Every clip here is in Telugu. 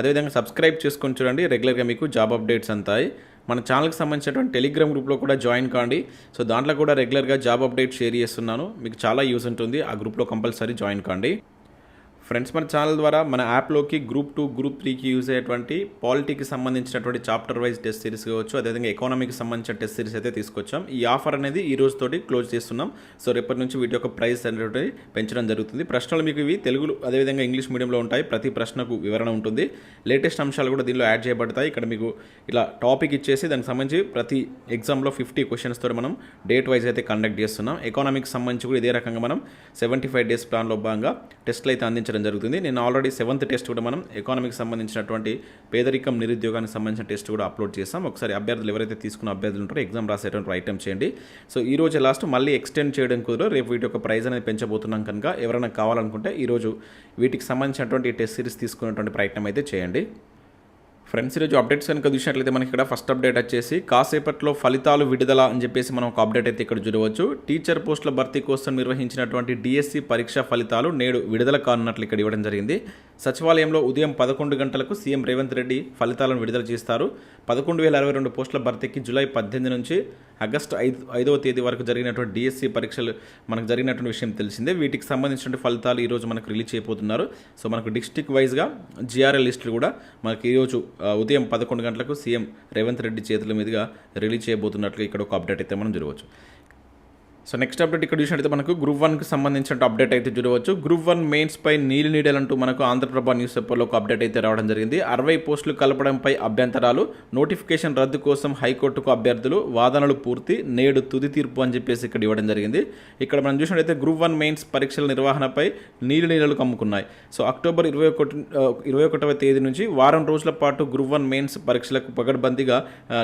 అదేవిధంగా సబ్స్క్రైబ్ చేసుకొని చూడండి. రెగ్యులర్గా మీకు జాబ్ అప్డేట్స్ అంతాయి. మన ఛానల్కి సంబంధించినటువంటి టెలిగ్రామ్ గ్రూప్లో కూడా జాయిన్ కాండి. సో దాంట్లో కూడా రెగ్యులర్గా జాబ్ అప్డేట్ షేర్ చేస్తున్నాను. మీకు చాలా యూజ్ ఉంటుంది. ఆ గ్రూప్లో కంపల్సరీ జాయిన్ కాండి. ఫ్రెండ్స్ మన ఛానల్ ద్వారా మన యాప్లోకి గ్రూప్ టూ గ్రూప్ త్రీకి యూజ్ అయ్యేటువంటి పాలిటీకి సంబంధించినటువంటి చాప్టర్ వైజ్ టెస్ట్ సిరీస్ కావచ్చు అదేవిధంగా ఎకానమీకి సంబంధించిన టెస్ట్ సిరీస్ అయితే తీసుకొచ్చాం. ఈ ఆఫర్ అనేది ఈ రోజుతోటి క్లోజ్ చేస్తున్నాం. సో రేపటి నుంచి వీటి యొక్క ప్రైస్ అనేటువంటి పెంచడం జరుగుతుంది. ప్రశ్నలు మీకు ఇవి తెలుగు అదేవిధంగా ఇంగ్లీష్ మీడియంలో ఉంటాయి. ప్రతి ప్రశ్నకు వివరణ ఉంటుంది. లేటెస్ట్ అంశాలు కూడా దీనిలో యాడ్ చేయబడతాయి. ఇక్కడ మీకు ఇలా టాపిక్ ఇచ్చేసి దానికి సంబంధించి ప్రతి ఎగ్జామ్లో ఫిఫ్టీ క్వశ్చన్స్ తోటి మనం డేట్ వైజ్ అయితే కండక్ట్ చేస్తున్నాం. ఎకానమీకి సంబంధించి కూడా ఇదే రకంగా మనం సెవెంటీ ఫైవ్ డేస్ ప్లాన్లో భాగంగా టెస్ట్లు అయితే అందించడం జరుగుతుంది. నేను ఆల్రెడీ సెవెంత్ టెస్ట్ కూడా మనం ఎకానమీకి సంబంధించినటువంటి పేదరికం నిరుద్యోగానికి సంబంధించిన టెస్ట్ కూడా అప్లోడ్ చేస్తాం ఒకసారి అభ్యర్థులు ఎవరైతే తీసుకున్న అభ్యర్థులు ఉంటారో ఎగ్జామ్ రాసేటువంటి ఐటమ్ చేయండి. సో ఈ రోజు లాస్ట్ మళ్ళీ ఎక్స్టెండ్ చేయడం కుదరదు. రేపు వీటి యొక్క ప్రైజ్ అనేది పెంచబోతున్నాం కనుక ఎవరైనా కావాలనుకుంటే ఈరోజు వీటికి సంబంధించినటువంటి టెస్ట్ సిరీస్ తీసుకునేటువంటి ప్రయత్నం అయితే చేయండి. ఫ్రెండ్స్ ఈరోజు అప్డేట్స్ కనుక చూసినట్లయితే మనకి ఇక్కడ ఫస్ట్ అప్డేట్ వచ్చేసి కాసేపట్లో ఫలితాలు విడుదల అని చెప్పేసి మనం ఒక అప్డేట్ అయితే ఇక్కడ చూడవచ్చు. టీచర్ పోస్టుల భర్తీ కోసం నిర్వహించినటువంటి డిఎస్సి పరీక్ష ఫలితాలు నేడు విడుదల కానున్నట్లు ఇక్కడ ఇవ్వడం జరిగింది. సచివాలయంలో ఉదయం పదకొండు గంటలకు సీఎం రేవంత్ రెడ్డి ఫలితాలను విడుదల చేస్తారు. పదకొండు వేల అరవై రెండు పోస్టుల భర్తీకి జూలై పద్దెనిమిది నుంచి ఆగస్టు ఐదు ఐదవ తేదీ వరకు జరిగినటువంటి డిఎస్సి పరీక్షలు మనకు జరిగినటువంటి విషయం తెలిసిందే. వీటికి సంబంధించినటువంటి ఫలితాలు ఈరోజు మనకు రిలీజ్ చేయబోతున్నారు. సో మనకు డిస్టిక్ వైజ్గా జిఆర్ఎల్ లిస్టులు కూడా మనకి ఈరోజు ఉదయం పదకొండు గంటలకు సీఎం రేవంత్ రెడ్డి చేతుల మీదుగా రిలీజ్ చేయబోతున్నట్లు ఇక్కడ ఒక అప్డేట్ అయితే మనం చూడవచ్చు సో నెక్స్ట్ అప్డేట్ ఇక్కడ చూసినట్టయితే మనకు గ్రూప్ వన్కి సంబంధించిన అప్డేట్ అయితే చూడవచ్చు. గ్రూప్ వన్ మెయిన్స్ పై నీళ్ళు నీడలంటూ మనకు ఆంధ్రప్రభ న్యూస్ పేపర్లో ఒక అప్డేట్ అయితే రావడం జరిగింది. అరవై పోస్టులు కలపడంపై అభ్యంతరాలు నోటిఫికేషన్ రద్దు కోసం హైకోర్టుకు అభ్యర్థులు వాదనలు పూర్తి నేడు తుది తీర్పు అని చెప్పేసి ఇక్కడ ఇవ్వడం జరిగింది. ఇక్కడ మనం చూసినట్టయితే గ్రూప్ వన్ మెయిన్స్ పరీక్షల నిర్వహణపై నీళ్ళు నీడలు కమ్ముకున్నాయి. సో అక్టోబర్ ఇరవై ఒకటి ఇరవై ఒకటవ తేదీ నుంచి వారం రోజుల పాటు గ్రూప్ వన్ మెయిన్స్ పరీక్షలకు పగడ్బందీగా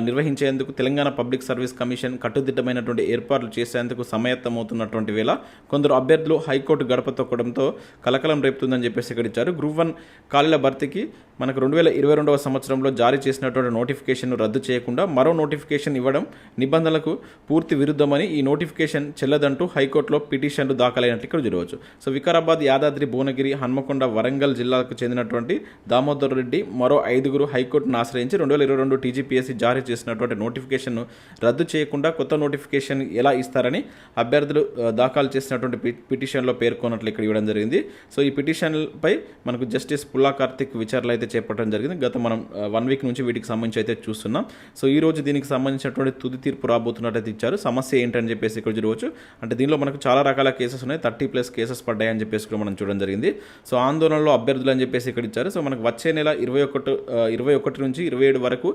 నిర్వహించేందుకు తెలంగాణ పబ్లిక్ సర్వీస్ కమిషన్ కట్టుదిట్టమైనటువంటి ఏర్పాట్లు చేసేందుకు సమాయత్తమవుతున్నటువంటి వేళ కొందరు అభ్యర్థులు హైకోర్టు గడప తొక్కడంతో కలకలం రేపుతుందని చెప్పేసి ఇక్కడ ఇచ్చారు. గ్రూప్ వన్ ఖాళీల భర్తీకి మనకు రెండు వేల ఇరవై రెండవ సంవత్సరంలో జారీ చేసినటువంటి నోటిఫికేషన్ రద్దు చేయకుండా మరో నోటిఫికేషన్ ఇవ్వడం నిబంధనలకు పూర్తి విరుద్ధమని ఈ నోటిఫికేషన్ చెల్లదంటూ హైకోర్టులో పిటిషన్లు దాఖలైనట్లు ఇక్కడ చూడవచ్చు సో వికారాబాద్ యాదాద్రి భువనగిరి హన్మకొండ వరంగల్ జిల్లాకు చెందినటువంటి దామోదర్ రెడ్డి మరో ఐదుగురు హైకోర్టును ఆశ్రయించి రెండు వేల ఇరవై రెండు టీజీపీఎస్సీ జారీ చేసినటువంటి నోటిఫికేషన్ను రద్దు చేయకుండా కొత్త నోటిఫికేషన్ ఎలా ఇస్తారని అభ్యర్థులు దాఖలు చేసినటువంటి పిటిషన్లో పేర్కొన్నట్లు ఇక్కడ ఇవ్వడం జరిగింది. సో ఈ పిటిషన్పై మనకు జస్టిస్ పుల్లా కార్తిక్ విచారణ అయితే చేపట్టడం జరిగింది. గత మనం వన్ వీక్ నుంచి వీటికి సంబంధించి అయితే చూస్తున్నాం. సో ఈ రోజు దీనికి సంబంధించినటువంటి తుది తీర్పు రాబోతున్నట్టయితే ఇచ్చారు. సమస్య ఏంటని చెప్పేసి ఇక్కడ చూడవచ్చు. అంటే దీనిలో మనకు చాలా రకాల కేసెస్ ఉన్నాయి. థర్టీ ప్లస్ కేసెస్ పడ్డాయని చెప్పేసి కూడా మనం చూడడం జరిగింది. సో ఆందోళనలో అభ్యర్థులు అని చెప్పేసి ఇక్కడ ఇచ్చారు. సో మనకు వచ్చే నెల ఇరవై ఒకటి ఇరవై ఒకటి నుంచి ఇరవై ఏడు వరకు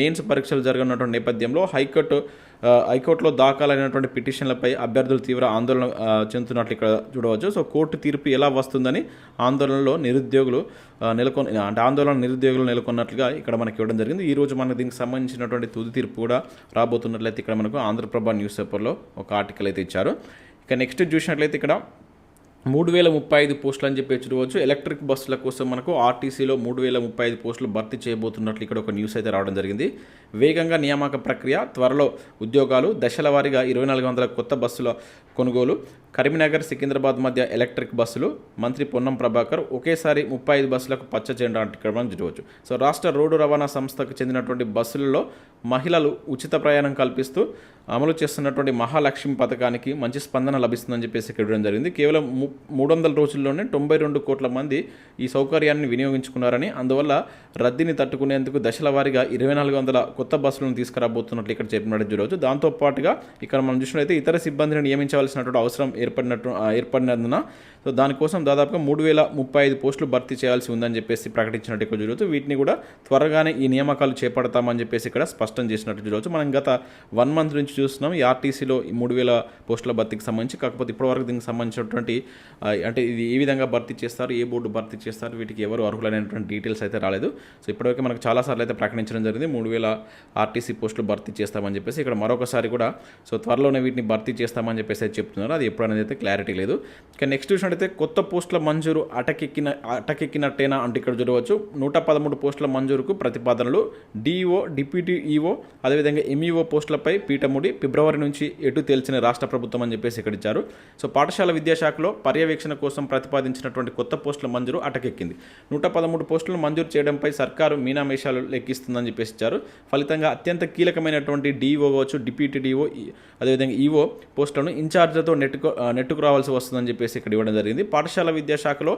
మెయిన్స్ పరీక్షలు జరగనున్నటువంటి నేపథ్యంలో హైకోర్టు హైకోర్టులో దాఖలైనటువంటి పిటిషన్లపై అభ్యర్థులు తీవ్ర ఆందోళన చెందుతున్నట్లు ఇక్కడ చూడవచ్చు. సో కోర్టు తీర్పు ఎలా వస్తుందని ఆందోళనలో నిరుద్యోగులు నెలకొని అంటే ఆందోళన నిరుద్యోగులు నెలకొన్నట్లుగా ఇక్కడ మనకి ఇవ్వడం జరిగింది. ఈ రోజు మనకు దీనికి సంబంధించినటువంటి తుది తీర్పు కూడా రాబోతున్నట్లయితే ఇక్కడ మనకు ఆంధ్రప్రభ న్యూస్ పేపర్లో ఒక ఆర్టికల్ అయితే ఇచ్చారు. ఇక నెక్స్ట్ చూసినట్లయితే ఇక్కడ మూడు వేల ముప్పై ఐదు పోస్టులు అని చెప్పి చూడవచ్చు. ఎలక్ట్రిక్ బస్సుల కోసం మనకు ఆర్టీసీలో మూడు వేల ముప్పై ఐదు పోస్టులు భర్తీ చేయబోతున్నట్లు ఇక్కడ ఒక న్యూస్ అయితే రావడం జరిగింది. వేగంగా నియామక ప్రక్రియ త్వరలో ఉద్యోగాలు దశల వారీగా ఇరవై నాలుగు వందల కొత్త బస్సుల కొనుగోలు కరీంనగర్ సికింద్రాబాద్ మధ్య ఎలక్ట్రిక్ బస్సులు మంత్రి పొన్నం ప్రభాకర్ ఒకేసారి ముప్పై ఐదు బస్సులకు పచ్చ జెండా అంటే ఇక్కడ మనం చూడవచ్చు సో రాష్ట్ర రోడ్డు రవాణా సంస్థకు చెందినటువంటి బస్సులలో మహిళలు ఉచిత ప్రయాణం కల్పిస్తూ అమలు చేస్తున్నటువంటి మహాలక్ష్మి పథకానికి మంచి స్పందన లభిస్తుందని చెప్పేసి ఇవ్వడం జరిగింది. కేవలం మూడు వందల రోజుల్లోనే తొంభై రెండు కోట్ల మంది ఈ సౌకర్యాన్ని వినియోగించుకున్నారని అందువల్ల రద్దీని తట్టుకునేందుకు దశల వారీగా ఇరవై నాలుగు వందల కొత్త బస్సులను తీసుకురాబోతున్నట్లు ఇక్కడ చెప్పినట్టు చూడవచ్చు దాంతో పాటుగా ఇక్కడ మనం చూసినట్లయితే ఇతర సిబ్బందిని నియమించవలసినటువంటి అవసరం ఏర్పడినట్టు ఏర్పడినందున సో దానికోసం దాదాపుగా మూడు వేల ముప్పై ఐదు పోస్టులు భర్తీ చేయాల్సి ఉందని చెప్పేసి ప్రకటించినట్టు ఇక్కడ చూడవచ్చు వీటిని కూడా త్వరగానే ఈ నియామకాలు చేపడతామని చెప్పేసి ఇక్కడ స్పష్టం చేసినట్టు చూడవచ్చు మనం గత వన్ మంత్ నుంచి చూస్తున్నాం ఈ ఆర్టీసీలో ఈ మూడు వేల పోస్టుల భర్తీకి సంబంధించి కాకపోతే ఇప్పటివరకు దీనికి సంబంధించినటువంటి అంటే ఇది ఏ విధంగా భర్తీ చేస్తారు ఏ బోర్డు భర్తీ చేస్తారు వీటికి ఎవరు అర్హులైనటువంటి డీటెయిల్స్ అయితే రాలేదు. సో ఇప్పటివరకు మనకు చాలాసార్లు అయితే ప్రకటించడం జరిగింది మూడు వేల ఆర్టీసీ పోస్టులు భర్తీ చేస్తామని చెప్పేసి ఇక్కడ మరొకసారి కూడా సో త్వరలోనే వీటిని భర్తీ చేస్తామని చెప్పేసి చెప్తున్నారు అది ఎప్పుడైనా అనేది అయితే క్లారిటీ లేదు. ఇక నెక్స్ట్ చూసినట్టయితే కొత్త పోస్టుల మంజూరు అటకెక్కిన అటకెక్కినట్టేనా అంటే ఇక్కడ చూడవచ్చు. నూట పదమూడు పోస్టుల మంజూరుకు ప్రతిపాదనలు. డిఈఓ డిప్యూటీ ఈఓ అదేవిధంగా ఎంఈఓ పోస్టులపై పీఠముడి ఫిబ్రవరి నుంచి ఎటు తేల్చిన రాష్ట్ర ప్రభుత్వం అని చెప్పేసి ఇక్కడ ఇచ్చారు. సో పాఠశాల విద్యాశాఖలో పర్యవేక్షణ కోసం ప్రతిపాదించినటువంటి కొత్త పోస్టుల మంజూరు అటకెక్కింది. నూట పదమూడు పోస్టులను మంజూరు చేయడంపై సర్కారు మీనామేషాలు లెక్కిస్తుందని చెప్పేసి ఇచ్చారు. ఫలితంగా అత్యంత కీలకమైనటువంటి డిఈఓ కావచ్చు డిప్యూటీ డిఓ అదేవిధంగా ఈఓ పోస్టులను ఇన్ఛార్జ్లతో నెట్టుకో నెట్టుకు రావాల్సి వస్తుందని చెప్పేసి ఇక్కడ ఇవ్వడం జరిగింది. పాఠశాల విద్యాశాఖలో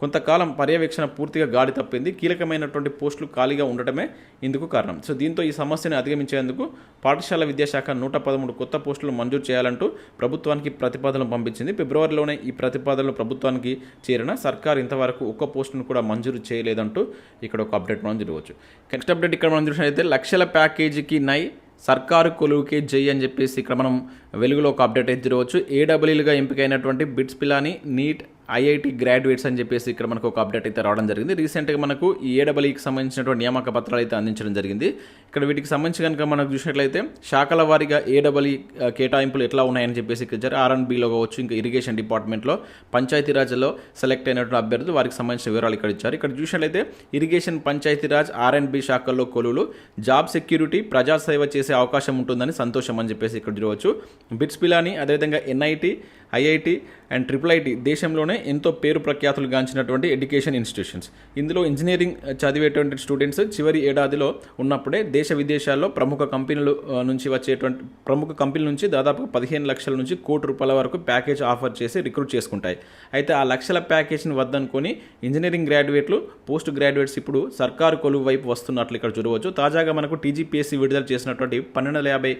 కొంతకాలం పర్యవేక్షణ పూర్తిగా గాడి తప్పింది. కీలకమైనటువంటి పోస్టులు ఖాళీగా ఉండటమే ఇందుకు కారణం. సో దీంతో ఈ సమస్యను అధిగమించేందుకు పాఠశాల విద్యాశాఖ నూట పదమూడు కొత్త పోస్టులు మంజూరు చేయాలంటూ ప్రభుత్వానికి ప్రతిపాదనలు పంపించింది. ఫిబ్రవరిలోనే ఈ ప్రతిపాదనలు ప్రభుత్వానికి చేరిన సర్కార్ ఇంతవరకు ఒక్క పోస్టును కూడా మంజూరు చేయలేదంటూ ఇక్కడ ఒక అప్డేట్ మనం చూడవచ్చు. నెక్స్ట్ అప్డేట్ ఇక్కడ మనం చూసినట్లయితే లక్షల ప్యాకేజీకి నై సర్కారు కొలువుకి జై అని చెప్పేసి ఇక్కడ మనం వెలుగులో ఒక అప్డేట్ అయితే చూడవచ్చు ఏడబ్ల్యూలుగా ఎంపికైనటువంటి BITS Pilani NEET IIT graduates అని చెప్పేసి ఇక్కడ మనకు ఒక అప్డేట్ అయితే రావడం జరిగింది. రీసెంట్గా మనకు ఈ ఏడబ్ల్యూకి సంబంధించినటువంటి నియామక పత్రాలు అయితే అందించడం జరిగింది. ఇక్కడ వీటికి సంబంధించి కనుక మనకు చూసినట్లయితే శాఖల వారీగా ఏడబ్ల్యూ కేటాయింపులు ఎట్లా ఉన్నాయని చెప్పేసి ఇక్కడ ఇచ్చారు ఆర్ అండ్ కావచ్చు ఇంకా ఇరిగేషన్ డిపార్ట్మెంట్లో పంచాయతీరాజ్లో సెలెక్ట్ అయినటువంటి అభ్యర్థులు వారికి సంబంధించిన వివరాలు ఇక్కడ ఇచ్చారు. ఇక్కడ చూసినట్లయితే irrigation Panchayati Raj R and B శాఖల్లో కొలువులు జాబ్ సెక్యూరిటీ ప్రజాసేవ చేసే అవకాశం ఉంటుందని సంతోషం అని చెప్పేసి ఇక్కడ చూడవచ్చు. బిట్స్ పిలాని అదేవిధంగా NIT IIT and triple IT దేశంలోనే ఎంతో పేరు ప్రఖ్యాతులు గాంచినటువంటి ఎడ్యుకేషన్ ఇన్స్టిట్యూషన్స్. ఇందులో ఇంజనీరింగ్ చదివేటువంటి స్టూడెంట్స్ చివరి ఏడాదిలో ఉన్నప్పుడే దేశ విదేశాల్లో ప్రముఖ కంపెనీలు నుంచి వచ్చేటువంటి ప్రముఖ కంపెనీల నుంచి దాదాపు పదిహేను లక్షల నుంచి కోటి రూపాయల వరకు ప్యాకేజ్ ఆఫర్ చేసి రిక్రూట్ చేసుకుంటాయి. అయితే ఆ లక్షల ప్యాకేజ్ని వద్దనుకొని ఇంజనీరింగ్ గ్రాడ్యుయేట్లు పోస్ట్ గ్రాడ్యుయేట్స్ ఇప్పుడు సర్కారు కొలువు వైపు వస్తున్నట్లు ఇక్కడ చూడవచ్చు. తాజాగా మనకు టీజీపీఎస్సీ విడుదల చేసినటువంటి పన్నెండు యాభై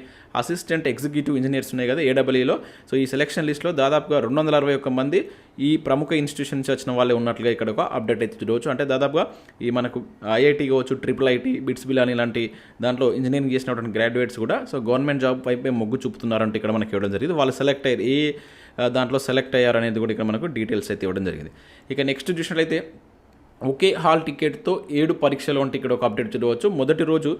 అసిస్టెంట్ ఎగ్జిక్యూటివ్ ఇంజనీర్స్ ఉన్నాయి కదా ఏడబ్ల్యూలో సో ఈ సెలక్షన్ లిస్ట్లో దాదాపుగా రెండు వందల అరవై ఒక్క మంది ఈ ప్రముఖ ఇన్స్టిట్యూషన్ నుంచి వచ్చిన వాళ్ళే ఉన్నట్లుగా ఇక్కడ ఒక అప్డేట్ అయితే చూడవచ్చు. అంటే దాదాపుగా ఈ మనకు ఐఐటి కావచ్చు ట్రిపుల్ ఐటీ బిట్స్ బిలాని ఇలాంటి దాంట్లో ఇంజనీరింగ్ చేసినటువంటి గ్రాడ్యుయేట్స్ కూడా సో గవర్నమెంట్ జాబ్ వైపే మొగ్గు చూపుతున్నారంటే ఇక్కడ మనకి ఇవ్వడం జరిగింది. వాళ్ళు సెలెక్ట్ అయ్యారు ఏ దాంట్లో సెలెక్ట్ అయ్యారు అనేది కూడా ఇక్కడ మనకు డీటెయిల్స్ అయితే ఇవ్వడం జరిగింది. ఇక నెక్స్ట్ చూసినట్లయితే ఒకే హాల్ టికెట్తో ఏడు పరీక్షలు అంటే ఇక్కడ ఒక అప్డేట్ చూడవచ్చు. మొదటి రోజు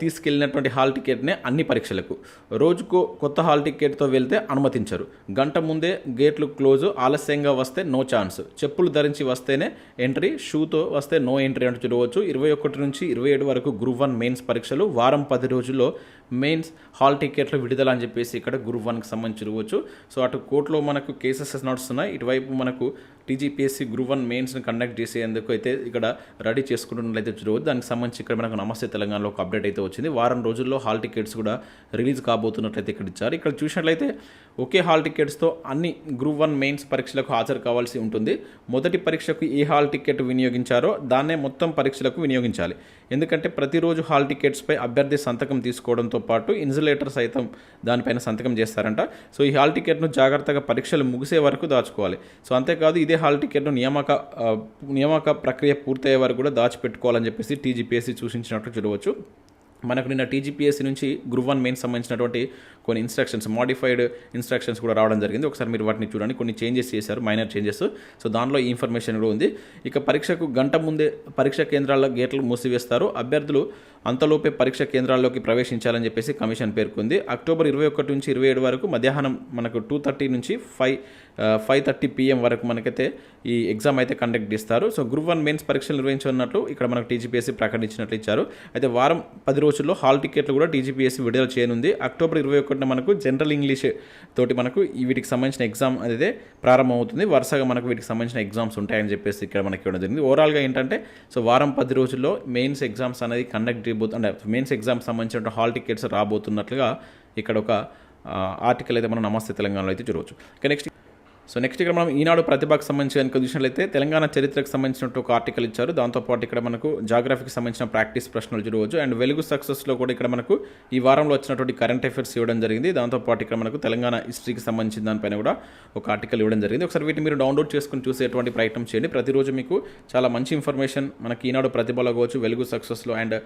తీసుకెళ్ళినటువంటి హాల్ టికెట్నే అన్ని పరీక్షలకు. రోజుకు కొత్త హాల్ టికెట్తో వెళ్తే అనుమతించరు. గంట ముందే గేట్లు క్లోజ్ ఆలస్యంగా వస్తే నో ఛాన్స్. చెప్పులు ధరించి వస్తేనే ఎంట్రీ షూతో వస్తే నో ఎంట్రీ అంటే చూడవచ్చు. ఇరవై ఒకటి నుంచి ఇరవై ఏడు వరకు గ్రూప్ వన్ మెయిన్స్ పరీక్షలు. వారం పది రోజుల్లో మెయిన్స్ హాల్ టికెట్లు విడుదల అని చెప్పేసి ఇక్కడ గ్రూప్ వన్కి సంబంధించి చూడవచ్చు. సో అటు కోర్టులో మనకు కేసెస్ నడుస్తున్నాయి. ఇటువైపు మనకు టీజీపీఎస్సీ గ్రూప్ వన్ మెయిన్స్ని కండక్ట్ చేసేందుకు అయితే ఇక్కడ రెడీ చేసుకుంటున్నట్లయితే చూడవచ్చు. దానికి సంబంధించి ఇక్కడ మనకు నమస్తే తెలంగాణలో ఒక అప్డేట్ అయితే వచ్చింది. వారం రోజుల్లో హాల్ టికెట్స్ కూడా రిలీజ్ కాబోతున్నట్లయితే ఇక్కడ ఇచ్చారు. ఇక్కడ చూసినట్లయితే ఒకే హాల్ టికెట్స్తో అన్ని గ్రూప్ వన్ మెయిన్స్ పరీక్షలకు హాజరు కావాల్సి ఉంటుంది. మొదటి పరీక్షకు ఏ హాల్ టికెట్ వినియోగించారో దాన్నే మొత్తం పరీక్షలకు వినియోగించాలి. ఎందుకంటే ప్రతిరోజు హాల్ టికెట్స్పై అభ్యర్థి సంతకం తీసుకోవడంతో పాటు ఇన్సులేటర్ సైతం దానిపైన సంతకం చేస్తారంట. సో ఈ హాల్ టికెట్ను జాగ్రత్తగా పరీక్షలు ముగిసే వరకు దాచుకోవాలి. సో అంతేకాదు ఇదే హాల్ టికెట్ను నియామక నియామక ప్రక్రియ పూర్తయ్యే వరకు కూడా దాచిపెట్టుకోవాలని చెప్పేసి టీజీపీఎస్సీ సూచించినట్లు చూడవచ్చు. మనకు నిన్న టీజీపీఎస్సీ నుంచి గ్రూప్ వన్ మెయిన్ సంబంధించినటువంటి కొన్ని ఇన్స్ట్రక్షన్స్ మాడిఫైడ్ ఇన్స్ట్రక్షన్స్ కూడా రావడం జరిగింది. ఒకసారి మీరు వాటిని చూడండి. కొన్ని చేంజెస్ చేశారు మైనర్ చేంజెస్. సో దానిలో ఈ ఇన్ఫర్మేషన్ కూడా ఉంది. ఇక పరీక్షకు గంట ముందే పరీక్ష కేంద్రాల గేట్లు మూసివేస్తారు. అభ్యర్థులు అంతలోపే పరీక్ష కేంద్రాల్లోకి ప్రవేశించాలని చెప్పేసి కమిషన్ పేర్కొంది. అక్టోబర్ ఇరవై ఒకటి నుంచి ఇరవై ఏడు వరకు మధ్యాహ్నం మనకు టూ థర్టీ నుంచి ఫైవ్ ఫైవ్ థర్టీ పిఎం వరకు మనకైతే ఈ ఎగ్జామ్ అయితే కండక్ట్ చేస్తారు. సో గ్రూప్ వన్ మెయిన్స్ పరీక్షలు నిర్వహించనున్నట్లు ఇక్కడ మనకు టీజీపీఎస్సీ ప్రకటించినట్లు ఇచ్చారు. అయితే వారం పది రోజుల్లో హాల్ టికెట్లు కూడా టీజీపీఎస్సీ విడుదల చేయనుంది. అక్టోబర్ ఇరవై ఒకటిన మనకు జనరల్ ఇంగ్లీష్ తోటి మనకు వీటికి సంబంధించిన ఎగ్జామ్ అనేది ప్రారంభమవుతుంది. వరుసగా మనకు వీటికి సంబంధించిన ఎగ్జామ్స్ ఉంటాయని చెప్పేసి ఇక్కడ మనకి ఇవ్వడం జరిగింది. ఓవరాల్గా ఏంటంటే సో వారం పది రోజుల్లో మెయిన్స్ ఎగ్జామ్స్ అనేది కండక్ట్ చేయబోతు అంటే మెయిన్స్ ఎగ్జామ్స్ సంబంధించిన హాల్ టికెట్స్ రాబోతున్నట్లుగా ఇక్కడ ఒక ఆర్టికల్ అయితే మనం నమస్తే తెలంగాణలో అయితే చూడవచ్చు. ఇక నెక్స్ట్ సో నెక్స్ట్ ఇక్కడ మనం ఈనాడు ప్రతిభకు సంబంధించి కనుక చూసినట్లయితే తెలంగాణ చరిత్రకు సంబంధించినట్టు ఒక ఆర్టికల్ ఇచ్చారు. దాంతోపాటు ఇక్కడ మనకు జాగ్రఫీకి సంబంధించిన ప్రాక్టీస్ ప్రశ్నలు చూడవచ్చు అండ్ వెలుగు సక్సెస్లో కూడా ఇక్కడ మనకు ఈ వారంలో వచ్చినటువంటి కరెంట్ అఫైర్స్ ఇవ్వడం జరిగింది. దాంతోపాటు ఇక్కడ మనకు తెలంగాణ హిస్టరీకి సంబంధించిన దానిపైన కూడా ఒక ఆర్టికల్ ఇవ్వడం జరిగింది. ఒకసారి వీటిని మీరు డౌన్లోడ్ చేసుకుని చూసేటువంటి ప్రయత్నం చేయండి. ప్రతిరోజు మీకు చాలా మంచి ఇన్ఫర్మేషన్ మనకి ఈనాడు ప్రతిభలో కావచ్చు వెలుగు సక్సెస్లో అండ్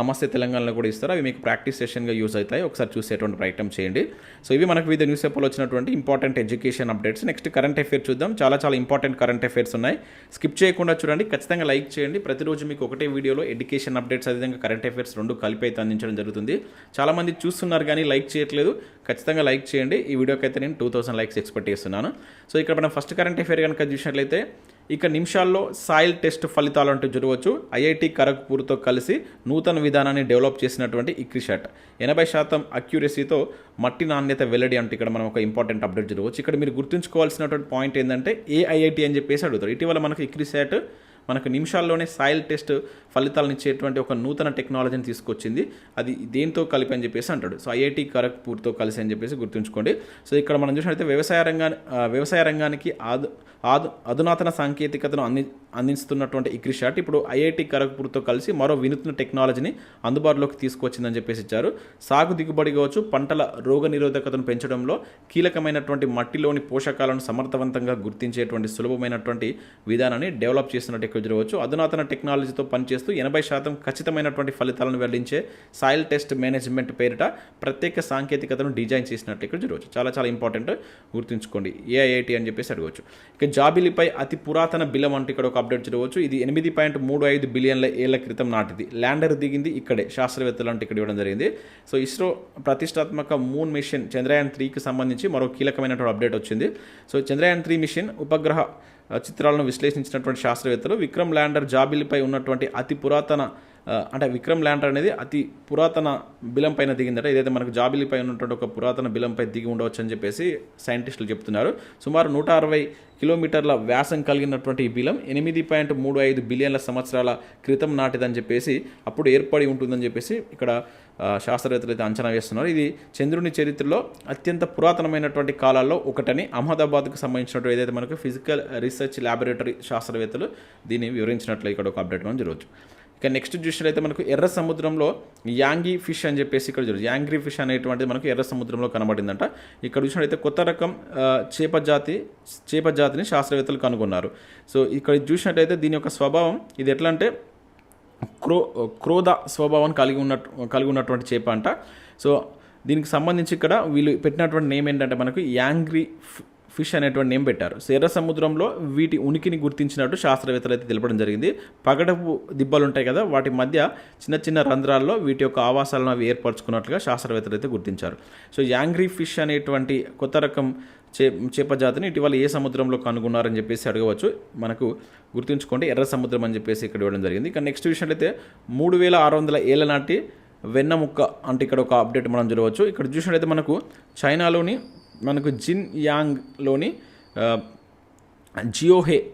నమస్తే తెలంగాణలో కూడా ఇస్తారు. అవి మీకు ప్రాక్టీస్ సెషన్గా యూజ్ అవుతాయి. ఒకసారి చూసేటువంటి ప్రయత్నం చేయండి. సో ఇవి మనకు వివిధ న్యూస్ పేపర్లో వచ్చినటువంటి important education updates next current affair చూద్దాం. చాలా చాలా ఇంపార్టెంట్ కరెంట్ అఫేర్స్ ఉన్నాయి. స్కిప్ చేయకుండా చూడండి. ఖచ్చితంగా లైక్ చేయండి. ప్రతిరోజు మీకు ఒకటే వీడియోలో ఎడ్యుకేషన్ అప్డేట్స్ అదేవిధంగా కరెంట్ అఫేర్స్ రెండు కలిపి అయితే అందించడం జరుగుతుంది. చాలామంది చూస్తున్నారు కానీ లైక్ చేయట్లేదు. ఖచ్చితంగా లైక్ చేయండి. ఈ వీడియోకి అయితే నేను టూ థౌసండ్ లైక్స్ ఎక్స్పెక్ట్ చేస్తున్నాను. సో ఇక్కడ మనం ఫస్ట్ కరెంట్ అఫైర్ కనుక చూసినట్లయితే ఇక నిమిషాల్లో సాయిల్ టెస్ట్ ఫలితాలు అంటూ చూడవచ్చు ఐఐటి ఖరగ్పూర్తో కలిసి నూతన విధానాన్ని డెవలప్ చేసినటువంటి ఇక్రిషాట్. ఎనభై శాతం అక్యూరసీతో మట్టి నాణ్యత వెల్లడి అంటే ఇక్కడ మనం ఒక ఇంపార్టెంట్ అప్డేట్ చూడవచ్చు ఇక్కడ మీరు గుర్తుంచుకోవాల్సినటువంటి పాయింట్ ఏంటంటే ఏ ఐఐటి అని చెప్పేసి అడుగుతారు. ఇటీవల మనకు ఇక్రిసాట్ మనకు నిమిషాల్లోనే సాయిల్ టెస్ట్ ఫలితాలను ఇచ్చేటువంటి ఒక నూతన టెక్నాలజీని తీసుకొచ్చింది. అది దేంతో కలిపి అని చెప్పేసి అంటాడు. సో ఐఐటి ఖరగ్పూర్తో కలిసి అని చెప్పేసి గుర్తుంచుకోండి. సో ఇక్కడ మనం చూసినట్లయితే వ్యవసాయ రంగాన్ని వ్యవసాయ రంగానికి ఆదు ఆదు అధునాతన సాంకేతికతను అంది అందిస్తున్నటువంటి ఇక్రిషాట్ ఇప్పుడు ఐఐటి ఖరగ్పూర్తో కలిసి మరో వినూత్న టెక్నాలజీని అందుబాటులోకి తీసుకొచ్చిందని చెప్పేసి ఇచ్చారు. సాగు దిగుబడి కావచ్చు పంటల రోగ నిరోధకతను పెంచడంలో కీలకమైనటువంటి మట్టిలోని పోషకాలను సమర్థవంతంగా గుర్తించేటువంటి సులభమైనటువంటి విధానాన్ని డెవలప్ చేసినట్టు ఇక్కడ చూడవచ్చు. అధునాతన టెక్నాలజీతో చేస్తూ ఎనభై శాతం ఖచ్చితమైనటువంటి ఫలితాలను వెల్లించే సాయిల్ టెస్ట్ మేనేజ్మెంట్ పేరిట ప్రత్యేక సాంకేతికతను డిజైన్ చేసినట్టు ఇక్కడ చూడవచ్చు. చాలా చాలా ఇంపార్టెంట్ గుర్తుంచుకోండి. ఏఐఐటి అని చెప్పేసి అడగవచ్చు. ఇక జాబిలిపై అతి పురాతన బిలం అంటే ఇక్కడ ఒక అప్డేట్ చూడవచ్చు. ఇది ఎనిమిది పాయింట్ మూడు ఐదు బిలియన్ల ఏళ్ళ క్రితం నాటిది. ల్యాండర్ దిగింది ఇక్కడే. శాస్త్రవేత్తలు అంటే ఇక్కడ ఇవ్వడం జరిగింది. సో ఇస్రో ప్రతిష్టాత్మక మూన్ మిషన్ చంద్రయాన్ త్రీకి సంబంధించి మరో కీలకమైనటువంటి అప్డేట్ వచ్చింది. సో చంద్రయాన్ త్రీ మిషన్ ఉపగ్రహ చిత్రాలను విశ్లేషించినటువంటి శాస్త్రవేత్తలు. విక్రమ్ ల్యాండర్ జాబిలిపై ఉన్నటువంటి అతి పురాతన అంటే విక్రమ్ ల్యాండర్ అనేది అతి పురాతన బిలం పైన దిగిందట. ఏదైతే మనకు జాబిలిపై ఉన్నటువంటి ఒక పురాతన బిలంపై దిగి ఉండవచ్చు అని చెప్పేసి సైంటిస్టులు చెప్తున్నారు. సుమారు నూట అరవై కిలోమీటర్ల వ్యాసం కలిగినటువంటి ఈ బిలం ఎనిమిది పాయింట్ మూడు ఐదు బిలియన్ల సంవత్సరాల క్రితం నాటిదని చెప్పేసి అప్పుడు ఏర్పడి ఉంటుందని చెప్పేసి ఇక్కడ శాస్త్రవేత్తలు అయితే అంచనా వేస్తున్నారు. ఇది చంద్రుని చరిత్రలో అత్యంత పురాతనమైనటువంటి కాలాల్లో ఒకటని అహ్మదాబాద్కు సంబంధించినట్టు ఏదైతే మనకు ఫిజికల్ రీసెర్చ్ ల్యాబొరేటరీ శాస్త్రవేత్తలు దీన్ని వివరించినట్లు ఇక్కడ ఒక అప్డేట్ మనం జరగవచ్చు ఇక నెక్స్ట్ చూసినట్లయితే మనకు ఎర్ర సముద్రంలో యాంగీ ఫిష్ అని చెప్పేసి ఇక్కడ చూడవచ్చు యాంగ్రీ ఫిష్ అనేటువంటిది మనకు ఎర్ర సముద్రంలో కనబడిందంట. ఇక్కడ చూసినట్లయితే కొత్త రకం చేప జాతి చేప జాతిని శాస్త్రవేత్తలు కనుగొన్నారు. సో ఇక్కడ చూసినట్లయితే దీని యొక్క స్వభావం ఇది ఎట్లా అంటే క్రో క్రోధ స్వభావం కలిగి ఉన్నట్టు కలిగి ఉన్నటువంటి చేప అంట. సో దీనికి సంబంధించి ఇక్కడ వీళ్ళు పెట్టినటువంటి నేమ్ ఏంటంటే మనకు యాంగ్రీ ఫిష్ అనేటువంటి నేమ్ పెట్టారు. సో ఎర్ర సముద్రంలో వీటి ఉనికిని గుర్తించినట్టు శాస్త్రవేత్తలు అయితే తెలపడం జరిగింది. పగడపు దిబ్బలు ఉంటాయి కదా వాటి మధ్య చిన్న చిన్న రంధ్రాల్లో వీటి యొక్క ఆవాసాలను అవి ఏర్పరచుకున్నట్లుగా శాస్త్రవేత్తలు అయితే గుర్తించారు. సో యాంగ్రీ ఫిష్ అనేటువంటి కొత్త రకం చే చేప జాతిని ఇటీవల ఏ సముద్రంలో కనుగొన్నారని చెప్పేసి అడగవచ్చు. మనకు గుర్తుంచుకోండి ఎర్ర సముద్రం అని చెప్పేసి ఇక్కడ ఇవ్వడం జరిగింది. కానీ నెక్స్ట్ విషయం అయితే మూడు వేల ఆరు వందల ఏళ్ళ నాటి వెన్నముక్క అంటే ఇక్కడ ఒక అప్డేట్ మనం చూడవచ్చు. ఇక్కడ చూసినట్లయితే మనకు చైనాలోని మనకు జిన్ యాంగ్లోని జియోహే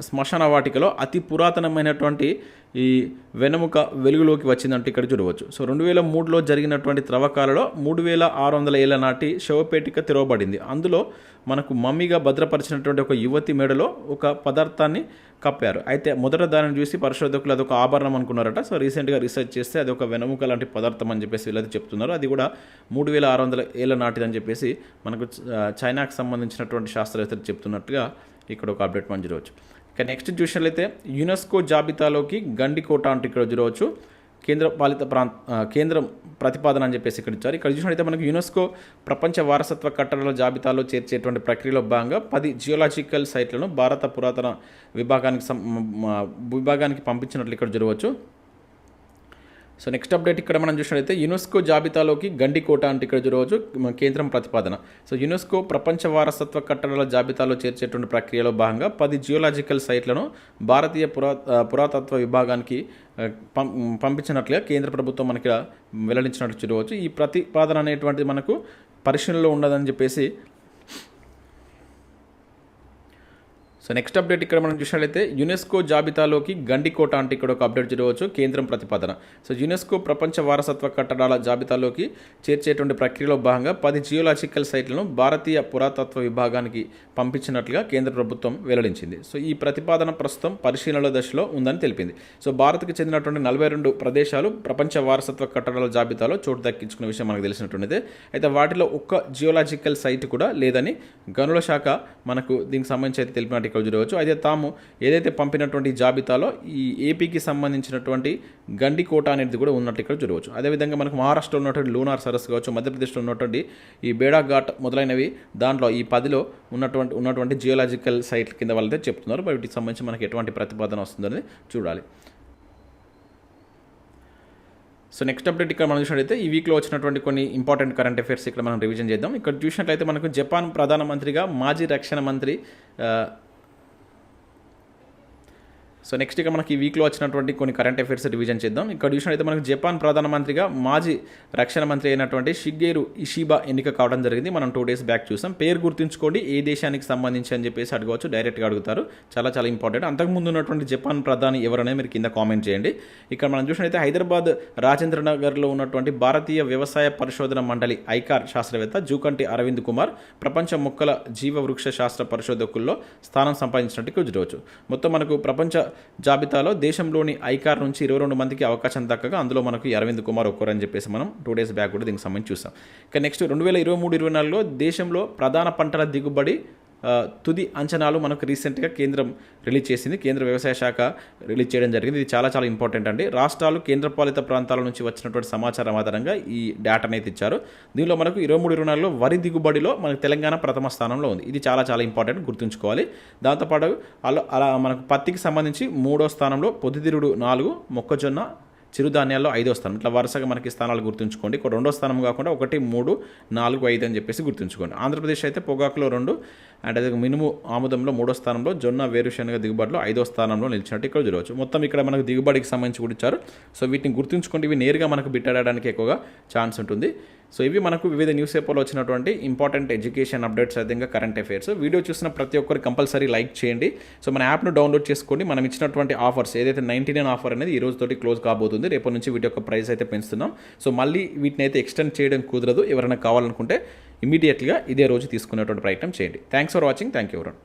శ్మశాన వాటికలో అతి పురాతనమైనటువంటి ఈ వెనముక వెలుగులోకి వచ్చిందంటే ఇక్కడ చూడవచ్చు. సో రెండు వేల మూడులో జరిగినటువంటి త్రవ్వకాలలో మూడు వేల ఆరు వందల ఏళ్ళ నాటి శవపేటిక తెరవబడింది. అందులో మనకు మమ్మీగా భద్రపరిచినటువంటి ఒక యువతి మెడలో ఒక పదార్థాన్ని కప్పారు. అయితే మొదట దానిని చూసి పరిశోధకులు అదొక ఆభరణం అనుకున్నారట. సో రీసెంట్గా రీసెర్చ్ చేస్తే అది ఒక వెనముక లాంటి పదార్థం అని చెప్పేసి వీళ్ళది చెప్తున్నారు. అది కూడా మూడు వేల ఆరు వందల ఏళ్ళ నాటిదని చెప్పేసి మనకు చైనాకు సంబంధించినటువంటి శాస్త్రవేత్తలు చెప్తున్నట్టుగా ఇక్కడ ఒక అప్డేట్ మనం చూడవచ్చు. ఇక నెక్స్ట్ చూసినట్లయితే యునెస్కో జాబితాలోకి గండికోట అంటూ ఇక్కడ చూడవచ్చు. కేంద్ర పాలిత ప్రాంత కేంద్రం ప్రతిపాదన అని చెప్పేసి ఇక్కడ ఇచ్చారు. ఇక్కడ చూసినట్లయితే మనకు యునెస్కో ప్రపంచ వారసత్వ కట్టడాల జాబితాలో చేర్చేటువంటి ప్రక్రియలో భాగంగా పది జియోలాజికల్ సైట్లను భారత పురాతన విభాగానికి సం- విభాగానికి పంపించినట్లు ఇక్కడ జరగవచ్చు. సో నెక్స్ట్ అప్డేట్ ఇక్కడ మనం చూసినట్లయితే యునెస్కో జాబితాలోకి గండికోట అంటే ఇక్కడ చూడవచ్చు కేంద్రం ప్రతిపాదన. సో యునెస్కో ప్రపంచ వారసత్వ కట్టడాల జాబితాలో చేర్చేటువంటి ప్రక్రియలో భాగంగా పది జియోలాజికల్ సైట్లను భారతీయ పురా పురాతత్వ విభాగానికి పం పంపించినట్లుగా కేంద్ర ప్రభుత్వం మనకి ఇక్కడ వెల్లడించినట్టు చూడవచ్చు ఈ ప్రతిపాదన అనేటువంటిది మనకు పరిశీలనలో ఉండదని చెప్పేసి సో నెక్స్ట్ అప్డేట్ ఇక్కడ మనం చూసినట్లయితే యునెస్కో జాబితాలోకి గండికోట అంటే ఇక్కడ ఒక అప్డేట్ చూడవచ్చు కేంద్రం ప్రతిపాదన. సో యునెస్కో ప్రపంచ వారసత్వ కట్టడాల జాబితాలోకి చేర్చేటువంటి ప్రక్రియలో భాగంగా పది జియోలాజికల్ సైట్లను భారతీయ పురాతత్వ విభాగానికి పంపించినట్లుగా కేంద్ర ప్రభుత్వం వెల్లడించింది. సో ఈ ప్రతిపాదన ప్రస్తుతం పరిశీలనల దశలో ఉందని తెలిపింది. సో భారత్కి చెందినటువంటి నలభై రెండు ప్రదేశాలు ప్రపంచ వారసత్వ కట్టడాల జాబితాలో చోటు దక్కించుకున్న విషయం మనకు తెలిసినటువంటిదే అయితే వాటిలో ఒక్క జియోలాజికల్ సైట్ కూడా లేదని గనుల శాఖ మనకు దీనికి సంబంధించి అయితే తెలిపినట్టు ఇక్కడ చూడవచ్చు అయితే తాము ఏదైతే పంపినటువంటి జాబితాలో ఈ ఏపీకి సంబంధించినటువంటి గండికోట అనేది కూడా ఉన్నట్టు ఇక్కడ చూడవచ్చు. అదేవిధంగా మనకు మహారాష్ట్రలో ఉన్నటువంటి లూనార్ సరస్సు కావచ్చు మధ్యప్రదేశ్లో ఉన్నటువంటి ఈ బేడా ఘాట్ మొదలైనవి దాంట్లో ఈ పదిలో ఉన్నటువంటి ఉన్నటువంటి జియోలాజికల్ సైట్ కింద వాళ్ళైతే చెప్తున్నారు. మరి వీటికి సంబంధించి మనకి ఎటువంటి ప్రతిపాదన వస్తుందనేది చూడాలి. సో నెక్స్ట్ అప్డేట్ ఇక్కడ మనం చూసినట్లయితే ఈ వీక్లో వచ్చినటువంటి కొన్ని ఇంపార్టెంట్ కరెంట్ అఫైర్స్ ఇక్కడ మనం రివిజన్ చేద్దాం. ఇక్కడ చూసినట్లయితే మనకు జపాన్ ప్రధానమంత్రిగా మాజీ రక్షణ మంత్రి సో నెక్స్ట్ ఇక మనకి ఈ వీక్లో వచ్చినటువంటి కొన్ని కరెంట్ అఫైర్స్ రివిజన్ చేద్దాం. ఇక్కడ చూసినట్లయితే మనకు జపాన్ ప్రధానమంత్రిగా మాజీ రక్షణ మంత్రి అయినటువంటి షిగేరు ఇషిబా ఎన్నిక కావడం జరిగింది. మనం టూ డేస్ బ్యాక్ చూసాం. పేరు గుర్తుంచుకోండి ఏ దేశానికి సంబంధించి అని చెప్పేసి అడగవచ్చు డైరెక్ట్గా అడుగుతారు. చాలా చాలా ఇంపార్టెంట్ అంతకుముందు ఉన్నటువంటి జపాన్ ప్రధాని ఎవరనే మీరు కింద కామెంట్ చేయండి. ఇక్కడ మనం చూసినట్లయితే హైదరాబాద్ రాజేంద్ర నగర్లో ఉన్నటువంటి భారతీయ వ్యవసాయ పరిశోధన మండలి ఐకార్ శాస్త్రవేత్త జూకంటి అరవింద్ కుమార్ ప్రపంచ మొక్కల జీవ వృక్ష శాస్త్ర పరిశోధకుల్లో స్థానం సంపాదించినట్టు ఇక్కడ చూడవచ్చు. మొత్తం మనకు ప్రపంచ జాబితాలో దేశంలోని ఐకార్ నుంచి ఇరవై రెండు మందికి అవకాశం దక్కగా అందులో మనకు అరవింద్ కుమార్ ఒక్కరని చెప్పేసి మనం టూ డేస్ బ్యాక్ కూడా దీనికి సంబంధించి చూసాం ఇక నెక్స్ట్ రెండు వేల ఇరవై మూడు ఇరవై నాలుగులో దేశంలో ప్రధాన పంటల దిగుబడి తుది అంచనాలు మనకు రీసెంట్గా కేంద్రం రిలీజ్ చేసింది. కేంద్ర వ్యవసాయ శాఖ రిలీజ్ చేయడం జరిగింది. ఇది చాలా చాలా ఇంపార్టెంట్ అండి. రాష్ట్రాలు కేంద్రపాలిత ప్రాంతాల నుంచి వచ్చినటువంటి సమాచారం ఆధారంగా ఈ డేటా అనేది ఇచ్చారు. దీనిలో మనకు ఇరవై మూడు ఇరవై నాలుగులో వరి దిగుబడిలో మనకు తెలంగాణ ప్రథమ స్థానంలో ఉంది. ఇది చాలా చాలా ఇంపార్టెంట్ గుర్తుంచుకోవాలి. దాంతోపాటు అలా అలా మనకు పత్తికి సంబంధించి మూడో స్థానంలో పొద్దుతిరుడు నాలుగు మొక్కజొన్న చిరుధాన్యాల్లో ఐదో స్థానం. ఇట్లా వరుసగా మనకి స్థానాలు గుర్తుంచుకోండి. ఇక్కడ రెండో స్థానం కాకుండా ఒకటి మూడు నాలుగు ఐదు అని చెప్పేసి గుర్తుంచుకోండి. ఆంధ్రప్రదేశ్ అయితే పొగాకులో రెండు అండ్ అదే మినుము ఆముదంలో మూడో స్థానంలో జొన్న వేరుశనగ దిగుబడిలో ఐదో స్థానంలో నిలిచినట్టు ఇక్కడ చూడవచ్చు. మొత్తం ఇక్కడ మనకు దిగుబడికి సంబంధించి కూడా ఇచ్చారు. సో వీటిని గుర్తుంచుకుంటే ఇవి నేరుగా మనకు బిట్టాడడానికి ఎక్కువగా ఛాన్స్ ఉంటుంది. సో ఇవి మనకు వివిధ న్యూస్ పేపర్లో వచ్చినటువంటి ఇంపార్టెంట్ ఎడ్యుకేషన్ అప్డేట్స్ అదేవిధంగా కరెంట్ అఫైర్స్ వీడియో చూసిన ప్రతి ఒక్కరు కంపల్సరీ లైక్ చేయండి. సో మన యాప్ను డౌన్లోడ్ చేసుకోండి. మనం ఇచ్చినటువంటి ఆఫర్స్ ఏదైతే నైంటీ నైన్ ఆఫర్ అనేది ఈ రోజుతోటి క్లోజ్ కాబోతుంది. రేపటి నుంచి వీటి యొక్క ప్రైస్ అయితే పెంచుతున్నాం. సో మళ్ళీ వీటిని అయితే ఎక్స్టెండ్ చేయడం కుదరదు. ఎవరైనా కావాలనుకుంటే ఇమీడియట్గా ఇదే రోజు తీసుకునేటువంటి ప్రయత్నం చేయండి. Thanks for watching. Thank you everyone